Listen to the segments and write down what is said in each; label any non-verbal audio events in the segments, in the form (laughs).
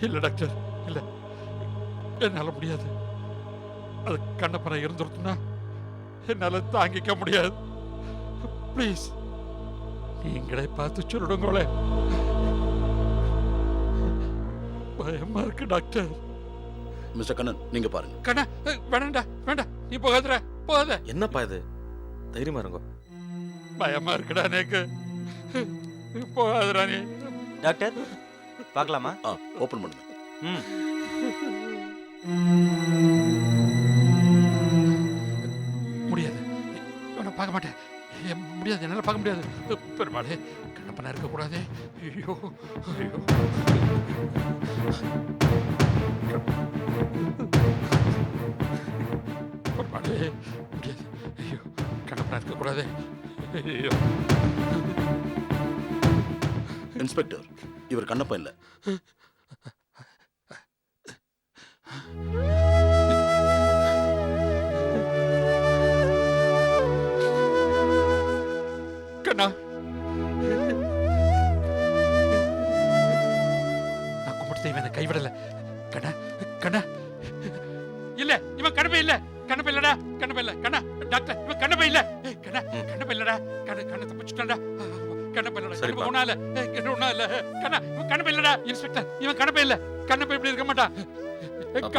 இல்லை டாக்டர். இல்லை. என்னால் முடியாது. அது கண்ணப்பனை இருந்துருத்துனா என்னால் தாங்கிக்க முடியாது. ப்ளீஸ் நீங்களே பார்த்து சொல்லிடுங்களே. பயமா இருக்கு டாக்டர். மிஸ்டர் கண்ணன் நீங்க பாருங்க. கண்ணா அஹ், வேணாம்டா வேண்டாம் நீ போகாதடா போகாத. என்னப்பா இது? தைரியமா இருங்க. பயமா இருக்குடா எனக்கு. போகாதடா நீ. டாக்டர் பார்க்கலாமா? ஆ ஓபன் பண்ணுங்க. ம். முடியாது. இவனை பார்க்க மாட்டேன். முடியாது. என்னால் பார்க்க முடியாது. பெருமாளே கண்ணப்பனா இருக்கக்கூடாது ஐயோ ஐயோ. பெருமாளே முடியாது. ஐயோ கண்ணப்பனா இருக்கக்கூடாது ஐயோ. இன்ஸ்பெக்டர் இவர் கண்ணப்பா இல்லை.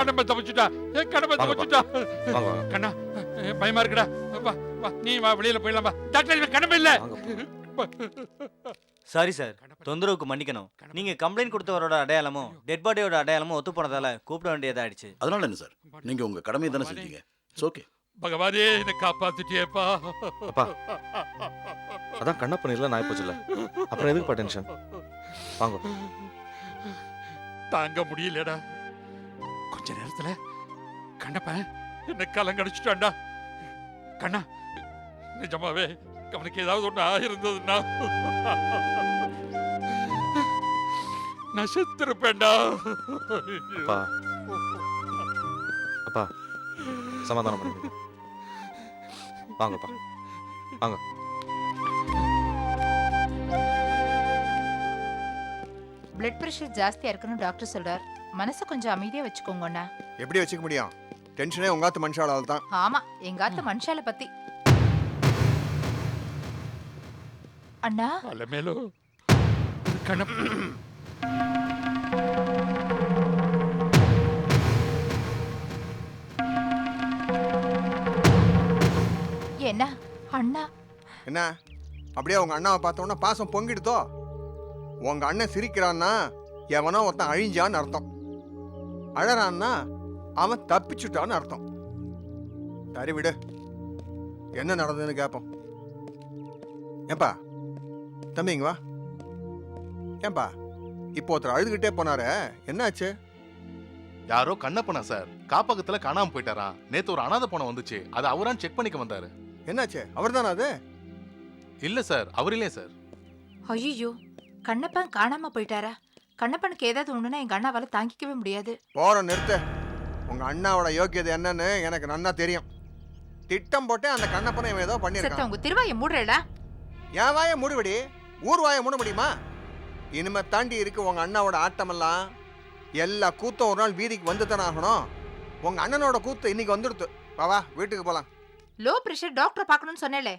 கண்ணப்ப தப்பிச்சுட்டா கண்ணப்ப வாங்கப்பா. தப்பிச்சுட்டா கண்ணா பயமா இருக்குடா. வா வா நீ வா வெளியில போயிடலாம் வா. டாக்டர் இவன் கண்ணப்ப இல்ல. சாரி சார் தொந்தரவுக்கு மன்னிக்கணும். நீங்க கம்ப்ளைண்ட் கொடுத்தவரோட அடையாளமும் டெட் பாடியோட அடையாளமும் ஒத்து போனதால கூப்பிட வேண்டியதாயிடுச்சு. அதனால என்ன சார்? நீங்க உங்க கடமையை தானே செஞ்சீங்க. இட்ஸ் ஓகே பகவானே என்னை காப்பாத்திட்டியேப்பா. அப்பா. அதான் கண்ணப்பன் இல்லை நான் போச்சுல அப்புறம் எதுக்குப்பா டென்ஷன் வாங்க. தாங்க முடியலடா. கொஞ்ச நேரத்துல கண்ணப்பன் என்ன கலங்கடிச்சிட்டான்டா. கண்ணா நிஜமாவே அவனுக்கு ஏதாவது ஒண்ணு ஆயிருந்ததுன்னா. நான் செத்துருப்பேன்டா அப்பா. அப்பா சமாதானம் பண்ணுங்க வாங்கப்பா. வாங்க. பிளட் பிரஷர் ஜாஸ்தியா இருக்குன்னு டாக்டர் சொல்றார். மனசை கொஞ்சம் அமைதியா வச்சுக்கோங்கண்ணா எப்படி வச்சுக்க முடியும்? டென்ஷனே உங்காத்து மனுஷாலால் தான். ஆமா எங்காத்து மனுஷால பத்தி. அண்ணா. அலமேலு கண்ணப்ப என்ன அண்ணா. என்ன? அப்படியே உங்க அண்ணாவை பார்த்தோன்னா பாசம் பொங்கிடுதோ? உங்க அண்ணன் சிரிக்கிறான்னா எவனோ ஒருத்தன் அழிஞ்சான்னு அர்த்தம். அழறான்னா அவன் தப்பிச்சுட்டான்னு அர்த்தம். சரி விடு. என்ன நடந்ததுன்னு கேட்போம் ஏன்பா? தம்பி இங்க வா. ஏன்பா? இப்போ ஒருத்தர் அழுதுகிட்டே போனாரே என்னாச்சு? யாரோ கண்ணப்பனா சார். காப்பகத்துல காணாம போயிட்டாராம். நேத்து ஒரு அனாதை பணம் வந்துச்சு. அது அவரான் செக் பண்ணிக்க வந்தாரு. என்னாச்சு? அவர்தானா அது? இல்ல சார் அவர் இல்லையே சார். ஐயோ கண்ணப்பன் காணாம போயிட்டாரா? கண்ணப்பனுக்கு ஏதாவது ஒண்ணுனா எங்க அண்ணாவால தாங்கிக்கவே முடியாது. போற நிறுத்து. உங்க அண்ணாவோட யோக்கியதை என்னன்னு எனக்கு நன்னா தெரியும். திட்டம் போட்டு அந்த கண்ணப்பனை இவன் ஏதோ செத்த பண்ணிருக்கான் உங்க திருவாயை மூடுறடா. என் வாயை மூடுபடி ஊர் வாயை மூட முடியுமா? இனிமே தாண்டி இருக்கு உங்க அண்ணாவோட ஆட்டமெல்லாம். எல்லா கூத்தும் ஒரு நாள் வீதிக்கு வந்து தானே ஆகணும். உங்க அண்ணனோட கூத்து இன்னைக்கு வந்துடுத்து. வா வா வீட்டுக்கு போலாம். லோ பிரஷர் டாக்டர் பார்க்கணும்னு சொன்னேலே.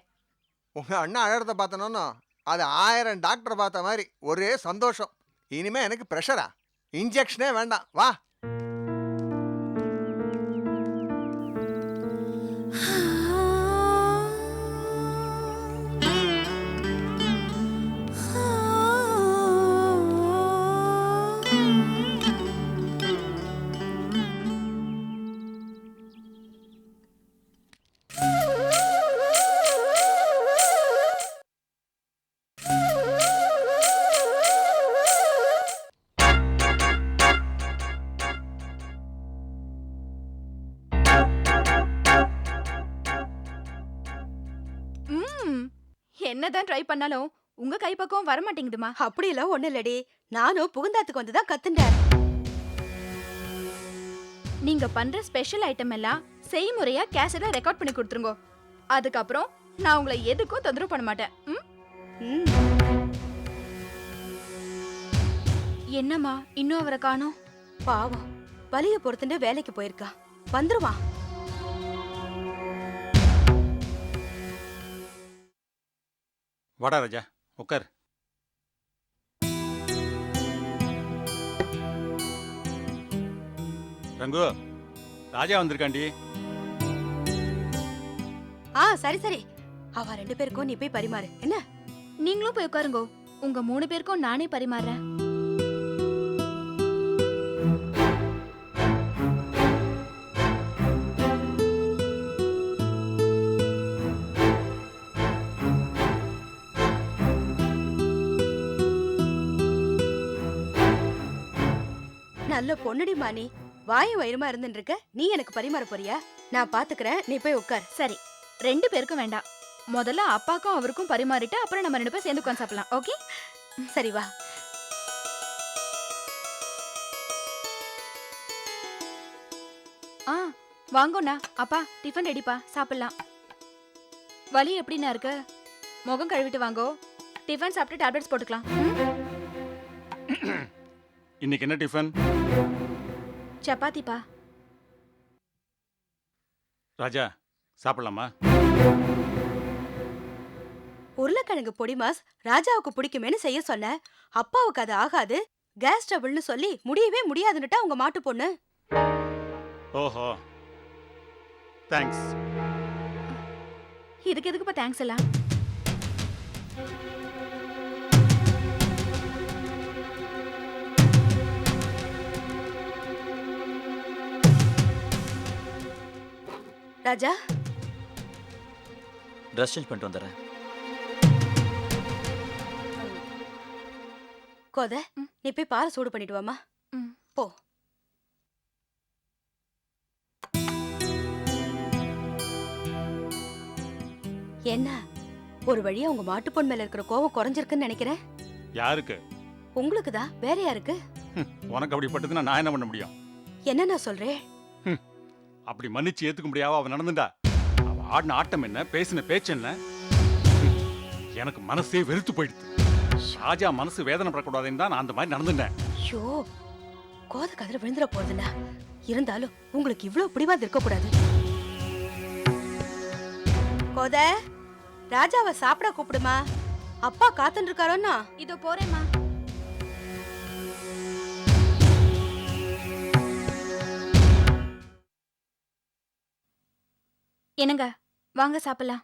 உங்க அண்ணா அழறத பார்த்தனோன்னு அது ஆயிரம் டாக்டர் பார்த்த மாதிரி ஒரே சந்தோஷம். இனிமே எனக்கு ப்ரெஷரா இன்ஜெக்ஷனே வேண்டாம். வா. என்னதான் ட்ரை பண்ணாலும் உங்க கைப்பக்கம் வர மாட்டேங்குதுமா அப்படியெல்லாம் ஒண்ணு இல்லடி. நானும் புகுந்தாத்துக்கு வந்து தான் கத்துண்டேன் நீங்க பண்ற ஸ்பெஷல் ஐட்டம் எல்லாம் செய்முறையா கேசட்ல ரெக்கார்ட் பண்ணி கொடுத்துருங்க. அதுக்கப்புறம் நான் உங்களை எதுக்கும் தொந்தரவு பண்ண மாட்டேன். ம்? ம். என்னம்மா இன்னும் அவரை காணோம்? பாவம். வலிய பொறுத்துட்டு வேலைக்கு போயிருக்கா. வந்துருவா. வாடா ராஜா உட்கார் ரங்கு ராஜா வந்திருக்காண்டி. ஆ சரி சரி. அவ ரெண்டு பேருக்கும் நீ போய் பரிமாறு. என்ன? நீங்களும் போய் உட்காருங்கோ உங்க மூணு பேருக்கும் நானே பரிமாறுறேன். நல்ல பொண்ணுடி மாணி வாயும் வயிறுமா இருந்துட்டு இருக்க நீ எனக்கு பரிமாற போறியா? நான் பாத்துக்கிறேன். நீ போய் உட்கார் சரி. ரெண்டு பேருக்கும் வேண்டாம். முதல்ல அப்பாக்கும் அவருக்கும் பரிமாறிட்டு அப்புறம் நம்ம ரெண்டு பேரும் சேர்ந்து உட்காந்து சாப்பிடலாம். ஓகே? சரி வா. ஆ வாங்கோண்ணா. அப்பா டிஃபன் ரெடிப்பா. சாப்பிடலாம். வலி எப்படிண்ணா இருக்கு? முகம் கழுவிட்டு வாங்கோ. டிஃபன் சாப்பிட்டு டேப்லெட்ஸ் போட்டுக்கலாம்? இன்னைக்கு என்ன டிஃபன்? சப்பாத்திப்பா. ராஜா சாப்பிடலாமா? உருளைக்கிழங்கு பொடி மாஸ் ராஜாவுக்கு பிடிக்குமேன்னு செய்ய சொன்ன. அப்பாவுக்கு அது ஆகாது. கேஸ் ட்ரபிள்னு சொல்லி முடியவே முடியாதுன்னுட்டா உங்க மாட்டு பொண்ணு. ஓஹோ. தேங்க்ஸ் இதுக்கு எதுக்குப்பா தேங்க்ஸ் எல்லாம்? ராஜா? ட்ரெஸ் சேஞ்ச் பண்ணிட்டு வந்துடுறேன். கோத. நீ போய் பாலை சூடு பண்ணிட்டு வாமா. போ. என்ன? ஒரு வழியா உங்க மாட்டு பொண்ணு மேல இருக்கிற கோவம் குறைஞ்சிருக்குன்னு நினைக்கிறேன். யாருக்கு? உங்களுக்கு தான் வேற யாருக்கு? உனக்கு அப்படி பட்டதுன்னா நான் என்ன பண்ண முடியும்? என்ன நான் சொல்றேன்? அப்படி மன்னிச்சு ஏத்துக்க முடியாவா அவ நடந்துட்டா. அவ ஆடின ஆட்டம் என்ன பேசின பேச்சு என்ன? எனக்கு மனசே வெறுத்து போயிடுது. ராஜா மனசு வேதனை படக்கூடாதுன்னு தான் நான் அந்த மாதிரி நடந்துட்டேன். ஐயோ கோத கதிர விழுந்துட போறதுல இருந்தாலும் உங்களுக்கு இவ்ளோ பிடிவாது இருக்க கூடாது கோத ராஜாவை சாப்பிட கூப்பிடுமா? அப்பா காத்துட்டு இருக்காரோன்னா? இதோ போறேம்மா. என்னங்க? வாங்க சாப்பிடலாம்.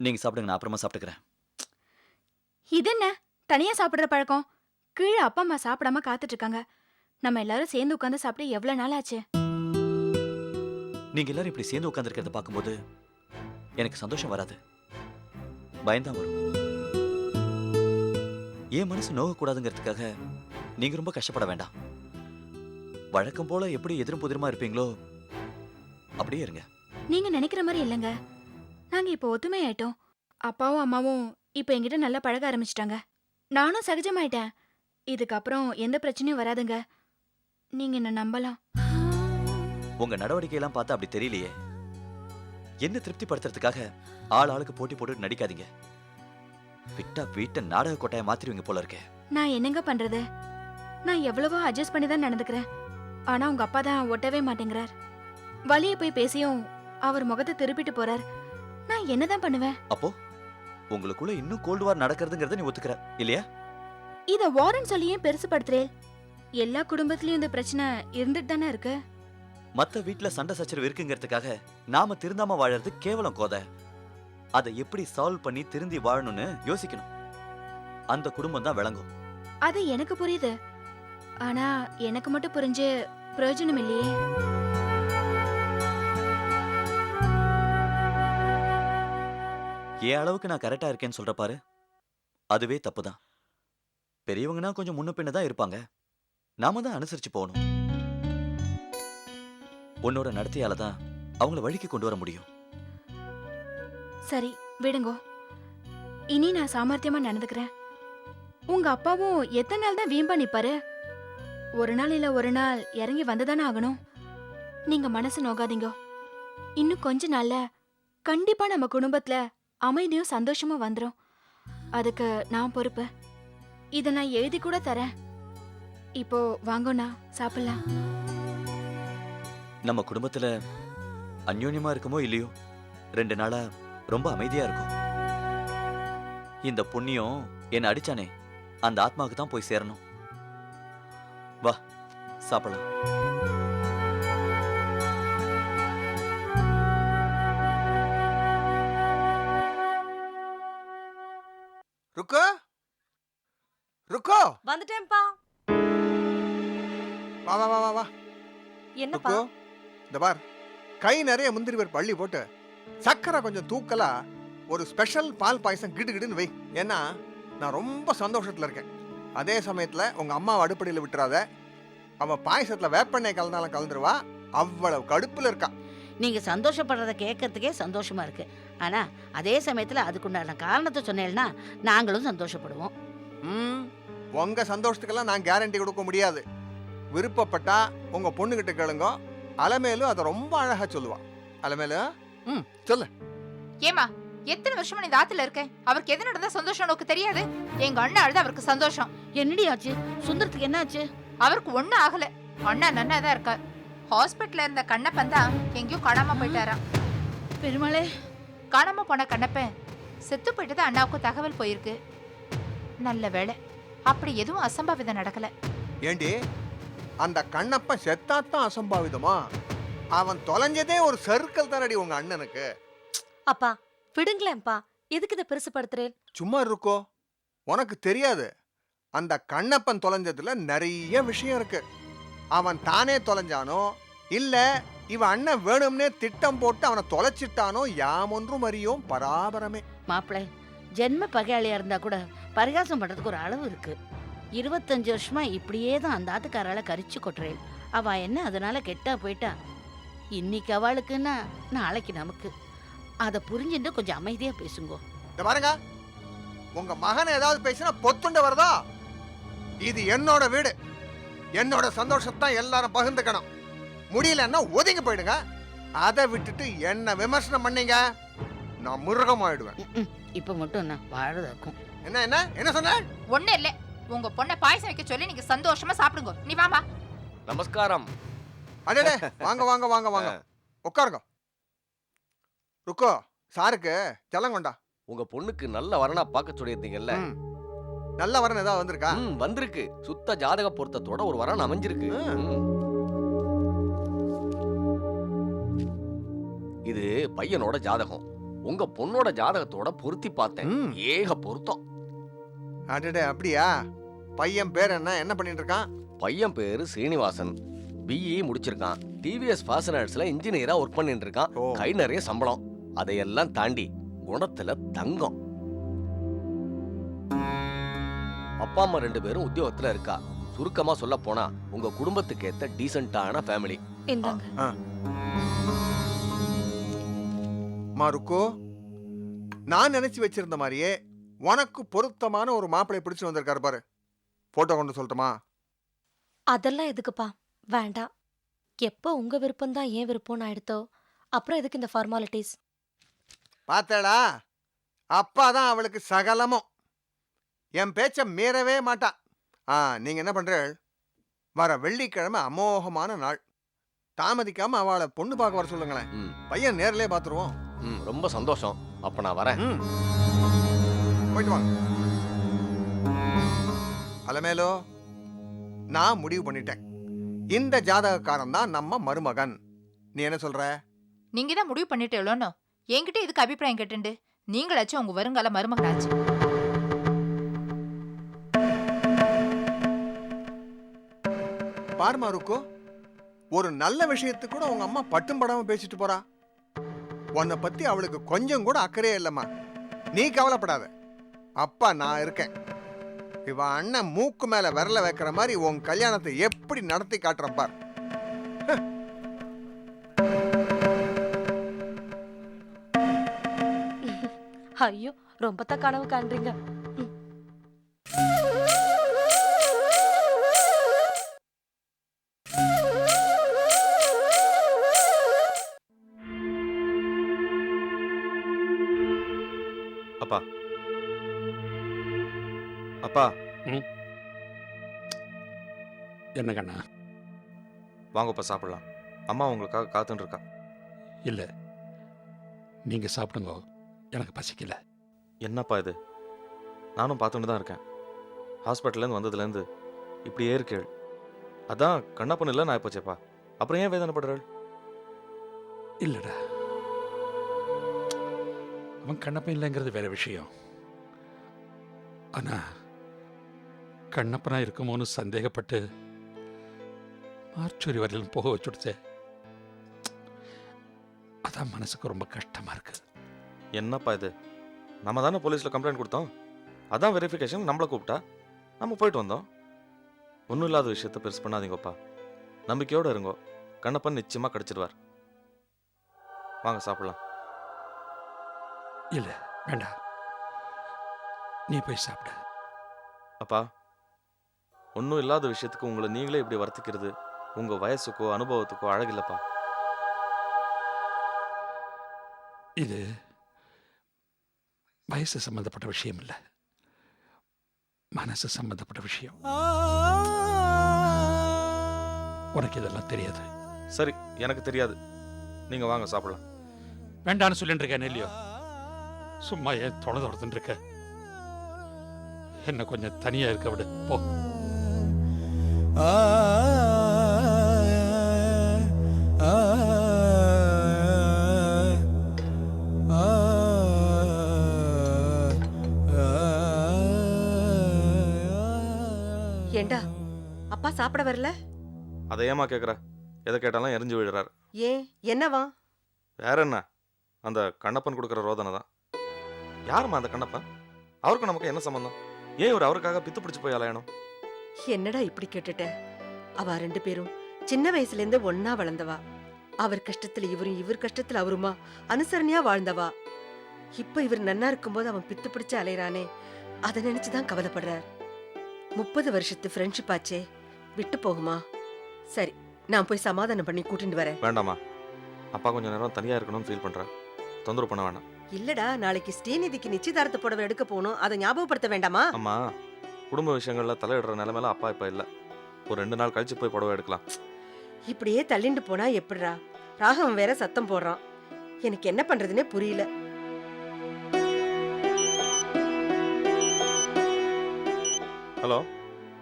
நீங்க சாப்பிடுங்க நான் அப்புறமா சாப்பிட்டுக்கிறேன். இது என்ன தனியா சாப்பிடுற பழக்கம். கீழே அப்பா அம்மா சாப்பிடாம காத்துட்டு இருக்காங்க நம்ம எல்லாரும் சேர்ந்து உட்காந்து சாப்பிட்டு எவ்வளவு நாள் ஆச்சு? நீங்க எல்லாரும் இப்படி சேர்ந்து உட்காந்துருக்கிறத பார்க்கும்போது எனக்கு சந்தோஷம் வராது. பயம்தான் வரும். என் மனசு நோகக்கூடாதுங்கிறதுக்காக நீங்க ரொம்ப கஷ்டப்பட வேண்டாம். வழக்கம் போல எப்படி எதிரும் புதிருமா இருப்பீங்களோ அப்படியே இருங்க. நீங்க நினைக்கிற மாதிரி இல்லைங்க. நாங்க இப்போ ஒத்துமை ஆயிட்டோம் அப்பாவும் அம்மாவும் இப்போ என்கிட்ட நல்லா பழக ஆரம்பிச்சிட்டாங்க. நானும் சகஜமாயிட்டேன். இதுக்கப்புறம் எந்த பிரச்சனையும் வராதுங்க. நீங்க என்ன நம்பலாம்? உங்க நடவடிக்கையெல்லாம் பார்த்தா அப்படி தெரியலையே. என்ன திருப்திப்படுத்துறதுக்காக ஆள் ஆளுக்கு போட்டி போட்டு நடிக்காதீங்க. விட்டா வீட்டை நாடக கொட்டாய மாத்திருவீங்க போல இருக்கே. நான் என்னங்க பண்றது? நான் எவ்வளவோ அட்ஜஸ்ட் பண்ணி தான் நடந்துக்கிறேன். ஆனா உங்க அப்பா தான் ஒட்டவே மாட்டேங்கிறார். வழிய போய் பேசியும் அவர் முகத்தை திருப்பிட்டு போறார். நான் என்னதான் பண்ணுவேன்? அப்போ உங்களுக்குள்ள இன்னும் கோல்டு வார் நடக்கிறதுங்கிறத நீ ஒத்துக்கிற இல்லையா? இத வாரன் சொல்லியே பெருசுபடுத்துறேன் எல்லா குடும்பத்திலயும் இந்த பிரச்சனை இருந்துட்டு தானே இருக்கு? மத்த வீட்ல சண்டை சச்சரவு இருக்குங்கிறதுக்காக நாம திருந்தாம வாழறது கேவலம் கோத. அதை எப்படி சால்வ் பண்ணி திருந்தி வாழணும்னு யோசிக்கணும். அந்த குடும்பம் தான் விளங்கும். அது எனக்கு புரியுது. ஆனா எனக்கு மட்டும் புரிஞ்சு பிரயோஜனம் இல்லையே. என் அளவுக்கு நான் கரெக்டா இருக்கேன்னு சொல்ற பாரு. அதுவே தப்பு தான் பெரியவங்கன்னா கொஞ்சம் முன்ன பின்ன தான் இருப்பாங்க. நாம தான் அனுசரிச்சு போகணும். உன்னோட நடத்தையால தான் அவங்கள வழிக்கு கொண்டு வர முடியும். சரி விடுங்கோ. இனி நான் சாமர்த்தியமா நடந்துக்கிறேன். உங்க அப்பாவும் எத்தனை நாள் தான் வீம்பா நிப்பாரு? ஒரு நாள் இல்ல ஒரு நாள் இறங்கி வந்துதானே ஆகணும். நீங்க மனசு நோகாதீங்க. இன்னும் கொஞ்ச நாள்ல கண்டிப்பா நம்ம குடும்பத்துல அமைதியும் சந்தோஷமும் வந்துடும் அதுக்கு நான் பொறுப்பு. இதை நான் எழுதி கூட தரேன். இப்போ வாங்கண்ணா சாப்பிடலாம். நம்ம குடும்பத்துல அந்யோன்யமா இருக்குமோ இல்லையோ? ரெண்டு நாளா ரொம்ப அமைதியா இருக்கும். இந்த புண்ணியம் என்னை அடிச்சானே அந்த ஆத்மாவுக்கு தான் போய் சேரணும். வா சாப்பிடலாம். வந்துட்டேன்ப்பா. வா வா வா வா வா. என்னப்பா? ருக்கோ இந்த பார். கை நிறைய முந்திரி பருப்பு அள்ளி போட்டு சக்கரை கொஞ்சம் தூக்கலா ஒரு ஸ்பெஷல் பால் பாயசம் கிடு கிடுன்னு வை. ஏன்னா நான் ரொம்ப சந்தோஷத்துல இருக்கேன். அதே சமயத்துல உங்க அம்மாவை அடுப்படியில் விட்டுறாத. அவ பாயசத்துல வேப்பெண்ணெய் கலந்தாலும் கலந்துருவா. அவ்வளவு கடுப்புல இருக்கா. நீங்க சந்தோஷப்படுறத கேட்கறதுக்கே சந்தோஷமா இருக்கு. ஆனா அதே சமயத்துல அதுக்குண்டான காரணத்தை சொன்னேன்னா நாங்களும் சந்தோஷப்படுவோம். ம். உங்க சந்தோஷத்துக்கெல்லாம் நான் கேரண்டி கொடுக்க முடியாது. விருப்பப்பட்டா உங்க பொண்ணுகிட்ட கேளுங்க. அலமேலும் அதை ரொம்ப அழகா சொல்லுவா. அலமேலு ம் சொல்லு. ஏமா எத்தனை வருஷமா நீ இந்த ஆத்துல இருக்க? அவருக்கு எது நடந்தா சந்தோஷம் உனக்கு தெரியாது? எங்க அண்ணா அழுது அவருக்கு சந்தோஷம். என்னடி ஆச்சு? சுந்தரத்துக்கு என்ன ஆச்சு அவருக்கு ஒண்ணும் ஆகல. அண்ணா நன்னா தான் இருக்கார். ஹாஸ்பிட்டல்ல இருந்த கண்ணப்பன் தான் எங்கேயோ காணாம போயிட்டாராம். பெருமாளே. காணாம போன கண்ணப்பன் செத்து போயிட்டு தான் அண்ணாவுக்கு தகவல் போயிருக்கு. நல்ல வேளை. அப்படி எதுவும் அசம்பாவிதம் நடக்கல. ஏண்டி? அந்த கண்ணப்பன் செத்தாத்தான் அசம்பாவிதமா? அவன் தொலைஞ்சதே ஒரு சர்க்கிள் தானடி உங்க அண்ணனுக்கு. அப்பா விடுங்களேன்ப்பா. எதுக்கு இதை பெருசுப்படுத்துறேன் சும்மா இருக்கோ. உனக்கு தெரியாது. அந்த கண்ணப்பன் தொலைஞ்சதுல நிறைய விஷயம் இருக்கு. அவன் தானே தொலைஞ்சானோ? இல்ல இவன் அண்ணன் வேணும்னே திட்டம் போட்டு அவனை தொலைச்சிட்டானோ? யாமொன்றும் அறியோம். பராபரமே. மாப்பிள்ளை ஜென்ம பகையாளியா இருந்தா கூட பரிகாசம் பண்றதுக்கு ஒரு அளவு இருக்கு. இருபத்தஞ்சு வருஷமா இப்படியே தான் அந்த ஆத்துக்காரால கரிச்சு கொட்டுறேன். அவ என்ன அதனால கெட்டா போயிட்டா? இன்னைக்கு அவளுக்குன்னா நாளைக்கு நமக்கு. அதை புரிஞ்சுட்டு கொஞ்சம் அமைதியா பேசுங்கோ. இந்த பாருங்க. உங்க மகன் ஏதாவது பேசினா பொத்துண்டு வருதா? இது என்னோட வீடு. என்னோட சந்தோஷத்தான் எல்லாரும் பகிர்ந்துக்கணும். முடியலன்னா ஒதுங்கி போயிடுங்க. அதை விட்டுட்டு என்ன விமர்சனம் பண்ணீங்க? நான் மிருகம் ஆயிடுவேன். இப்ப மட்டும் நான் வாழதாக்கும் என்ன என்ன? என்ன சொன்ன? ஒண்ணு இல்ல. உங்க பொண்ணை பாயசம் வைக்க சொல்லி நீங்க சந்தோஷமா சாப்பிடுங்க. நீ வாமா நமஸ்காரம். அடடே வாங்க வாங்க வாங்க வாங்க. உட்காருங்க. ருக்கோ சாருக்கு ஜலம் கொண்டா உங்க பொண்ணுக்கு நல்ல வரனா பார்க்க சொல்லியிருந்தீங்கல்ல. நல்ல வரன் ஏதாவது வந்திருக்கா? ம், வந்திருக்கு. சுத்த ஜாதக பொருத்தத்தோட ஒரு வரன் அமைஞ்சிருக்கு. இது பையனோட ஜாதகம். உங்க பொண்ணோட ஜாதகத்தோட பொருத்தி பார்த்தேன். ம். ஏக பொருத்தம். அடடே அப்படியா? பையன் பேர் என்ன? என்ன பண்ணிட்டு இருக்கான்? பையன் பேரு ஸ்ரீனிவாசன் பிஇ முடிச்சிருக்கான். டிவிஎஸ் ஃபாசனர்ஸ்ல இன்ஜினியரா ஒர்க் பண்ணிட்டு இருக்கான். ஓ. கை நிறைய சம்பளம். அதையெல்லாம் தாண்டி குணத்துல தங்கம். அப்பா அம்மா ரெண்டு பேரும் உத்தியோகத்துல இருக்கா. சுருக்கமா சொல்ல போனா உங்க குடும்பத்துக்கு ஏத்த டீசென்ட்டான ஃபேமிலி இந்தாங்க. மாருக்கோ நான் நினைச்சு வச்சிருந்த மாதிரியே உனக்கு பொருத்தமான ஒரு மாப்பிளை பிடிச்சு வந்திருக்காரு பாரு. போட்டோ கொண்டு சொல்லட்டுமா? அதெல்லாம் எதுக்குப்பா? வேண்டாம் எப்போ உங்க விருப்பம் தான் ஏன் விருப்பம்னு ஆயிடுத்தோ அப்புறம் எதுக்கு இந்த ஃபார்மாலிட்டிஸ் பார்த்தேடா. அப்பா தான் அவளுக்கு சகலமும். என் பேச்ச மீறவே மாட்டா. ஆ நீங்க என்ன பண்றீள் வர வெள்ளிக்கிழமை அமோகமான நாள். தாமதிக்காம அவளை பொண்ணு பார்க்க வர சொல்லுங்களேன். பையன் நேர்லயே பார்த்துருவோம். ம், ரொம்ப சந்தோஷம். அப்ப நான் வரேன். ம். போயிட்டு வாங்க. அலமேலோ நான் முடிவு பண்ணிட்டேன். இந்த ஜாதகக்காரன் தான் நம்ம மருமகன். நீ என்ன சொல்ற? நீங்க தான் முடிவு பண்ணிட்டேளோன்னு என்கிட்ட இதுக்கு அபிப்பிராயம் கேட்டுண்டு? நீங்களாச்சும் உங்க வருங்கால மருமகனாச்சு பாருமா இருக்கோ ஒரு நல்ல விஷயத்துக்கு கூட உங்க அம்மா பட்டும் படாம பேசிட்டு போறா. உன்னை பத்தி அவளுக்கு கொஞ்சம் கூட அக்கறையே இல்லம்மா. நீ கவலைப்படாத. அப்பா நான் இருக்கேன். இவன் அண்ணன் மூக்கு மேல விரல வைக்கிற மாதிரி உன் கல்யாணத்தை எப்படி நடத்தி காட்டுறேன் பார். ஐயோ ரொம்ப தான் கனவு காண்றீங்க. அப்பா. ம். என்ன கண்ணா? வாங்கப்பா சாப்பிடலாம். அம்மா உங்களுக்காக காத்துட்டு இருக்கா இல்லை. நீங்கள் சாப்பிடுங்க. எனக்கு பசிக்கல. என்னப்பா இது? நானும் பார்த்துட்டு தான் இருக்கேன். ஹாஸ்பிட்டல்லேருந்து வந்ததுலேருந்து இப்படியே இருக்கேள். அதான் கண்ணப்பன் இல்லை நான் போச்சேப்பா. அப்புறம் ஏன் வேதனைப்படுறாள்? இல்லைடா. அவன் கண்ணப்பன் இல்லைங்கிறது வேற விஷயம். கண்ணப்பனா இருக்குமோன்னு சந்தேகப்பட்டு மார்ச்சூரி வரையிலும் போக வச்சுடுச்சே. அதான் மனசுக்கு ரொம்ப கஷ்டமா இருக்கு. என்னப்பா இது? நம்ம தானே போலீஸில் கம்ப்ளைண்ட் கொடுத்தோம். அதான் வெரிஃபிகேஷன் நம்மளை கூப்பிட்டா நம்ம போயிட்டு வந்தோம். ஒன்றும் இல்லாத விஷயத்த பெருசு பண்ணாதீங்கப்பா. நம்பிக்கையோடு இருங்கோ. கண்ணப்பன் நிச்சயமாக கிடச்சிடுவார். வாங்க சாப்பிடலாம். இல்லை வேண்டாம். நீ போய் சாப்பிடு. அப்பா ஒன்றும் இல்லாத விஷயத்துக்கு உங்களை நீங்களே இப்படி வருத்திக்கிறது உங்கள் வயசுக்கோ அனுபவத்துக்கோ அழகில்லப்பா இது வயசு சம்பந்தப்பட்ட விஷயம் இல்லை. மனசு சம்பந்தப்பட்ட விஷயம். உனக்கு இதெல்லாம் தெரியாது. சரி எனக்கு தெரியாது. நீங்கள் வாங்க சாப்பிடலாம். வேண்டான்னு சொல்லிட்டு இருக்கேன் இல்லையோ? சும்மா ஏன் தொலை தொடர்ந்துட்டு இருக்க? என்ன கொஞ்சம் தனியா இருக்க விடு. போ. ஏண்டா? அப்பா சாப்பிட வரல? அதை ஏமா கேட்குற எதை கேட்டாலும் எரிஞ்சு விடுறார் ஏன்? என்னவா? வேற என்ன? அந்த கண்ணப்பன் கொடுக்குற ரோதனை தான். யாரும்மா அந்த கண்ணப்பன்? அவருக்கும் நமக்கு என்ன சம்பந்தம்? ஏன் இவர் அவருக்காக பித்து பிடிச்சு போய் அலையணும்? என்னடா இப்படி கேட்டுட்ட? அவ ரெண்டு பேரும் சின்ன வயசுல இருந்து ஒன்னா வளர்ந்தவா. அவர் கஷ்டத்துல இவரும் இவர் கஷ்டத்துல அவருமா? அனுசரணையா வாழ்ந்தவா? இப்ப இவர் நன்னா இருக்கும்போது அவன் பித்து பிடிச்சு அலையறானே. அதை நினைச்சுதான் கவலைப்படுறார். முப்பது வருஷத்து ஃப்ரெண்ட்ஷிப் ஆச்சே. விட்டு போகுமா? சரி நான் போய் சமாதானம் பண்ணி கூட்டிட்டு வரேன். வேண்டாமா அப்பா கொஞ்சம் நேரம் தனியாக இருக்கணும்னு ஃபீல் பண்ணுறேன் தொந்தரவு பண்ண வேண்டாம் இல்லடா நாளைக்கு ஸ்ரீநிதிக்கு நிச்சயதார்த்த புடவை எடுக்க போகணும். அதை ஞாபகப்படுத்த வேண்டாமா? அம்மா. குடும்ப விஷயங்களில் தலையிடுற நிலைமையில அப்பா இப்போ இல்லை. ஒரு ரெண்டு நாள் கழிச்சு போய் புடவை எடுக்கலாம். இப்படியே தள்ளிண்டு போனா எப்படிடா? ராகவன் வேற சத்தம் போடுறான். எனக்கு என்ன பண்றதுனே புரியல. ஹலோ.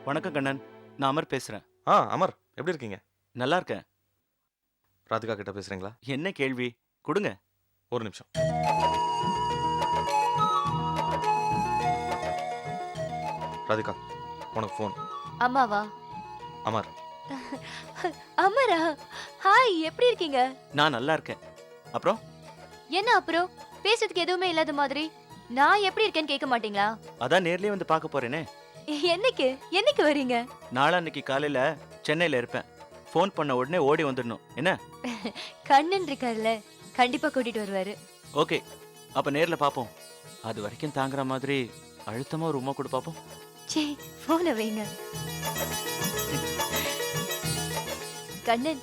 வணக்கம் கண்ணன். நான் அமர் பேசுறேன். ஆ அமர். எப்படி இருக்கீங்க? நல்லா இருக்கேன். ராதிகா கிட்ட பேசுறீங்களா? என்ன கேள்வி? கொடுங்க. ஒரு நிமிஷம். ராதிகா உனக்கு ஃபோன் அம்மாவா? அமர். (laughs) அமரா? ஹாய் எப்படி இருக்கீங்க? நான் நல்லா இருக்கேன். அப்புறம்? என்ன அப்புறம்? பேசுறதுக்கு எதுவுமே இல்லாத மாதிரி. நான் எப்படி இருக்கேன்னு கேட்க மாட்டீங்களா? அதான் நேர்லயே வந்து பார்க்க போறேனே. என்னைக்கு? என்னைக்கு வரீங்க? நாளான்னைக்கு காலையில சென்னையில இருப்பேன். ஃபோன் பண்ண உடனே ஓடி வந்துடணும். என்ன? (laughs) கண்ணன் இருக்கார்ல கண்டிப்பா கூட்டிட்டு வருவாரு. ஓகே அப்ப நேர்ல பாப்போம் அது வரைக்கும் தாங்குற மாதிரி அழுத்தமா ஒரு உமா கொடு பாப்போம் சே போன வைங்க. கண்ணன்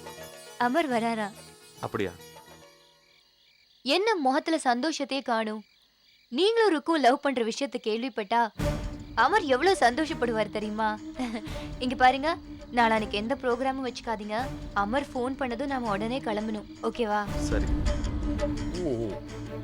அமர் வராரா? அப்படியா? என்ன முகத்துல சந்தோஷத்தையே காணும்? நீங்களும் இருக்கும் லவ் பண்ற விஷயத்தை கேள்விப்பட்டா அமர் எவ்வளவு சந்தோஷப்படுவார் தெரியுமா? இங்க பாருங்க நாளானைக்கு எந்த ப்ரோக்ராமும் வச்சுக்காதீங்க. அமர் ஃபோன் பண்ணதும் நாம உடனே கிளம்பணும். ஓகேவா சரி. ஓ.